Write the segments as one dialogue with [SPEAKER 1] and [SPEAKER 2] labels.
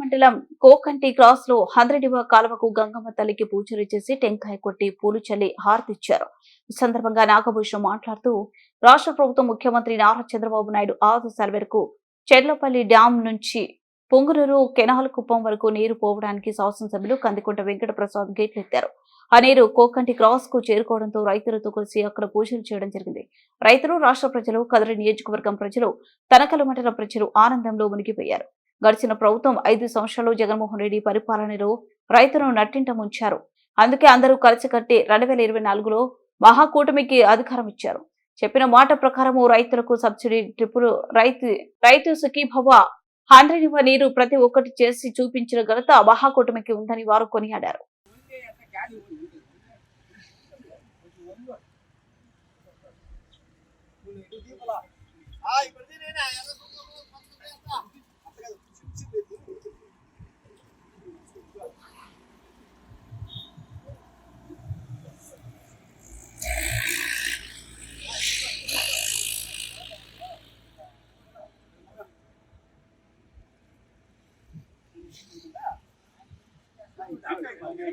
[SPEAKER 1] మండలం కోకంటి క్రాస్లో హంద్రడివ కాలువకు గంగమ్మ తల్లికి పూజలు చేసి టెంకాయ కొట్టి పూలు చల్లి హారతిచ్చారు. ఈ సందర్భంగా నాగభూషణ్ మాట్లాడుతూ రాష్ట్ర ప్రభుత్వం ముఖ్యమంత్రి నారా చంద్రబాబు నాయుడు ఆదేశాల మేరకు చెర్లపల్లి డ్యాం నుంచి పొంగునూరు కెనాల్ కుప్పం వరకు నీరు పోవడానికి శాసనసభ్యులు కందికొండ వెంకట ప్రసాద్ గేట్లెత్తారు. ఆ నీరు కోకంటి క్రాస్కు చేరుకోవడంతో రైతులతో కలిసి అక్కడ పూజలు చేయడం జరిగింది. రైతులు రాష్ట్ర ప్రజలు కదరి నియోజకవర్గం ప్రజలు తనకల మండల ప్రజలు ఆనందంలో మునిగిపోయారు. గడిచిన ప్రభుత్వం ఐదు సంవత్సరాలు జగన్మోహన్ రెడ్డి పరిపాలనలో రైతులను నట్టింట ముంచారు. అందుకే అందరూ కలిసికట్టి రెండు వేల ఇరవై నాలుగులో మహాకూటమికి అధికారం ఇచ్చారు. చెప్పిన మాట ప్రకారము రైతులకు సబ్సిడీ ట్రిప్పులు రైతు రైతు సుఖీభవ హండ్రెడ్ నీరు ప్రతి ఒక్కటి చేసి చూపించిన ఘనత మహాకూటమికి ఉందని వారు కొనియాడారు. 何回か上げ。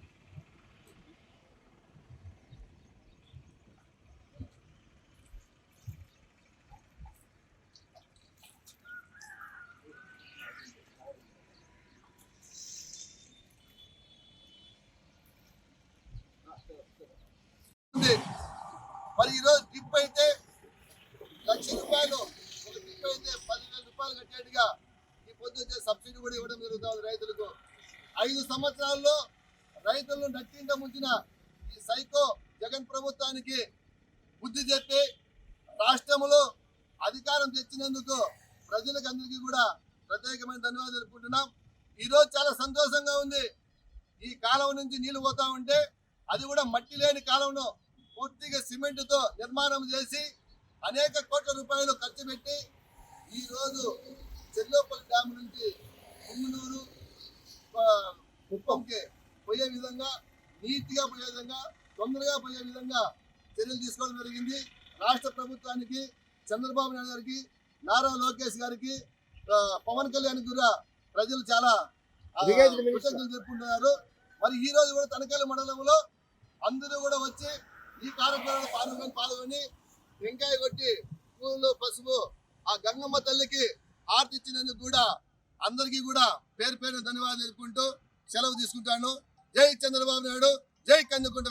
[SPEAKER 2] ఉంది మరి ఈరోజు టిప్ అయితే లక్ష రూపాయలు ఒక టిప్ అయితే పదివేల రూపాయలు ఈ పొద్దు సబ్సిడీ కూడా ఇవ్వడం జరుగుతుంది రైతులకు. ఐదు సంవత్సరాల్లో రైతులను నట్టింట ముంచిన ఈ సైకో జగన్ ప్రభుత్వానికి బుద్ధి చెప్పి రాష్ట్రంలో అధికారం తెచ్చినందుకు ప్రజలకు అందరికీ కూడా ప్రత్యేకమైన ధన్యవాదాలు తెలుపుకుంటున్నాం. ఈరోజు చాలా సంతోషంగా ఉంది. ఈ కాలం నుంచి నీళ్ళు పోతా ఉంటే అది కూడా మట్టి లేని కాలంలో పూర్తిగా సిమెంట్తో నిర్మాణం చేసి అనేక కోట్ల రూపాయలు ఖర్చు పెట్టి ఈ రోజు చెర్లోపల్లి డ్యామ్ నుంచి పుంగనూరు ఆ, కుప్పంకి పోయే విధంగా నీట్గా పోయే విధంగా తొందరగా పోయే విధంగా చర్యలు తీసుకోవడం జరిగింది. రాష్ట్ర ప్రభుత్వానికి చంద్రబాబు నాయుడు గారికి నారా లోకేష్ గారికి పవన్ కళ్యాణ్ కూడా ప్రజలు చాలా కృతజ్ఞతలు చెప్పుకుంటున్నారు. మరి ఈ రోజు కూడా తనకాయల మండలంలో అందరూ కూడా వచ్చి ఈ కార్యక్రమంలో పాల్గొని పాల్గొని వెంకాయ కొట్టి పూలు పసుపు ఆ గంగమ్మ తల్లికి ఆర్తి ఇచ్చినందుకు కూడా అందరికీ కూడా పేరు పేరు ధన్యవాదాలు తెలుపుకుంటూ సెలవు తీసుకుంటాను. జై చంద్రబాబు నాయుడు జై కందుకుంట